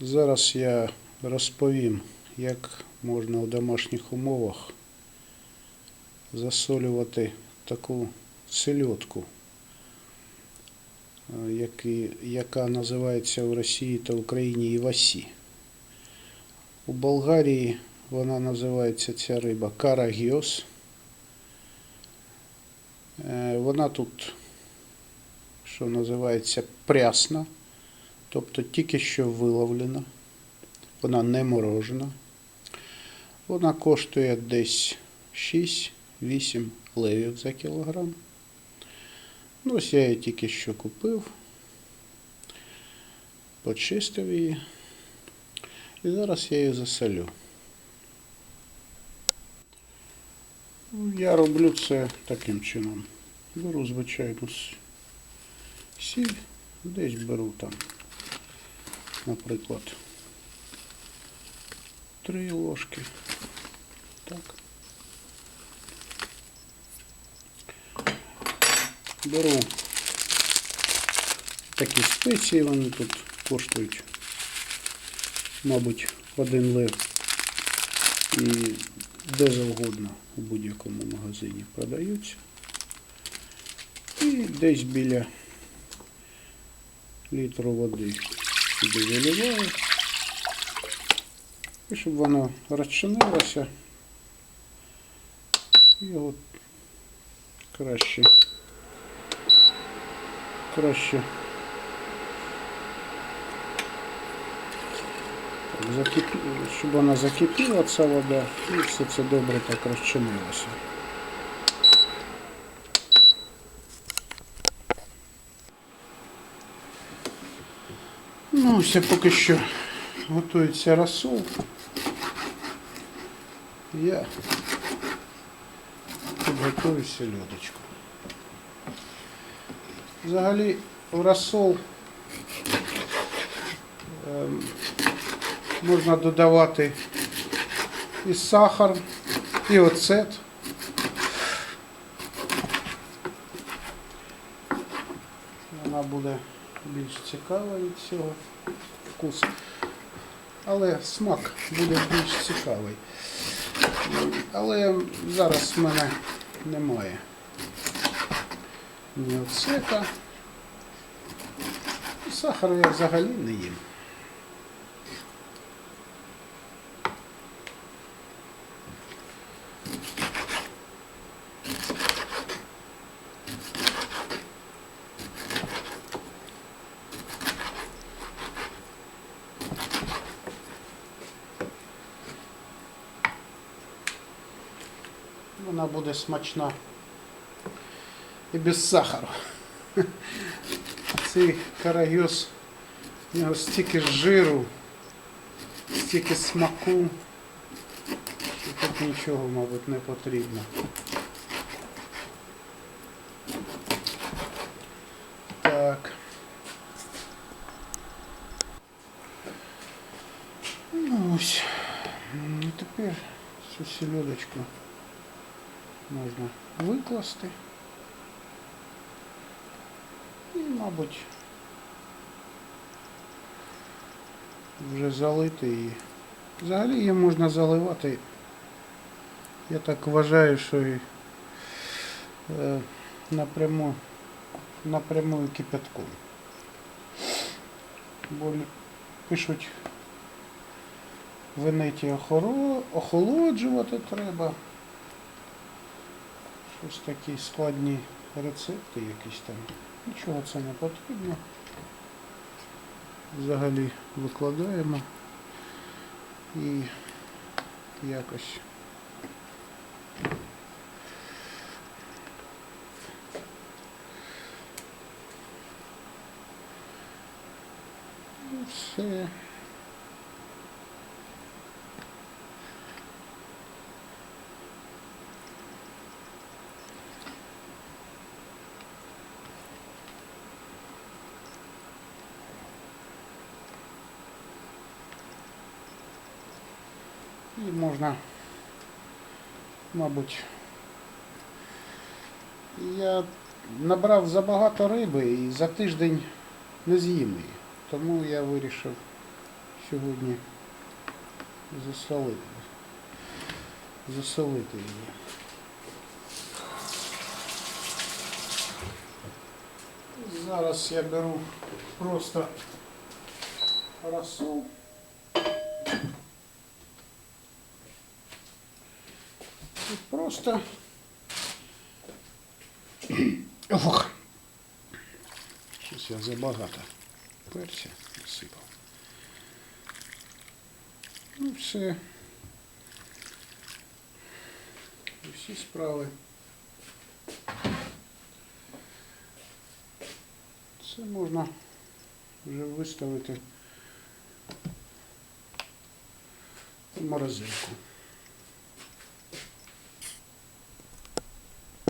Зараз я розповім, як можна у домашніх умовах засолювати таку сельодку, е, яка називається в Росії та Україні івасі. У Болгарії вона називається ця риба карагіос. Е, Вона тут, що називається, прясна, тобто тільки що виловлена. Вона не морожена. Вона коштує десь 6-8 левів за кілограм. Ну, ось я її тільки що купив, почистив її. І зараз я її засолю. Ну, Я роблю це таким чином. Беру, звичайно, сіль, десь беру там, наприклад, три ложки. Так. Беру такі спеції, вони тут коштують, мабуть, один лев. І де завгодно у будь-якому магазині продаються. І десь біля літру води сюди виливаю. І щоб воно розчинилося, його краще, краще так, закипі... щоб вона закипіла, ця вода, і все це добре так розчинилося. Ну, ось поки що готується розсол. Я підготую сельодочку. Взагалі в розсол ем, можна додавати і сахар, і оцет. Вона буде більш цікава від цього вкусу. Але смак буде більш цікавий. Але зараз в мене немає ні оцета. Сахару я взагалі не їм. Вона буде смачна і без сахару. Цей карагіос, у нього стільки жиру, стільки смаку, що тут нічого, мабуть, не потрібно. Так. Ну ось. Ну, тепер цю сільодочку можна викласти. І, мабуть, вже залити її. Взагалі її можна заливати. Я так вважаю, що і е, напряму, напряму кипятком. Бо пишуть в інеті охоро- охолоджувати треба. Щось такі складні рецепти якісь там. Нічого це не потрібно. Взагалі викладаємо і якось Ну, все. І можна, мабуть, я набрав забагато риби і за тиждень не з'їм її. Тому я вирішив, сьогодні засолити. Засолити її. Зараз я беру просто розсол. І просто Ох. Щось я забагато перця насипав. Ну все. Всі справи. Це можна вже виставити в морозилку.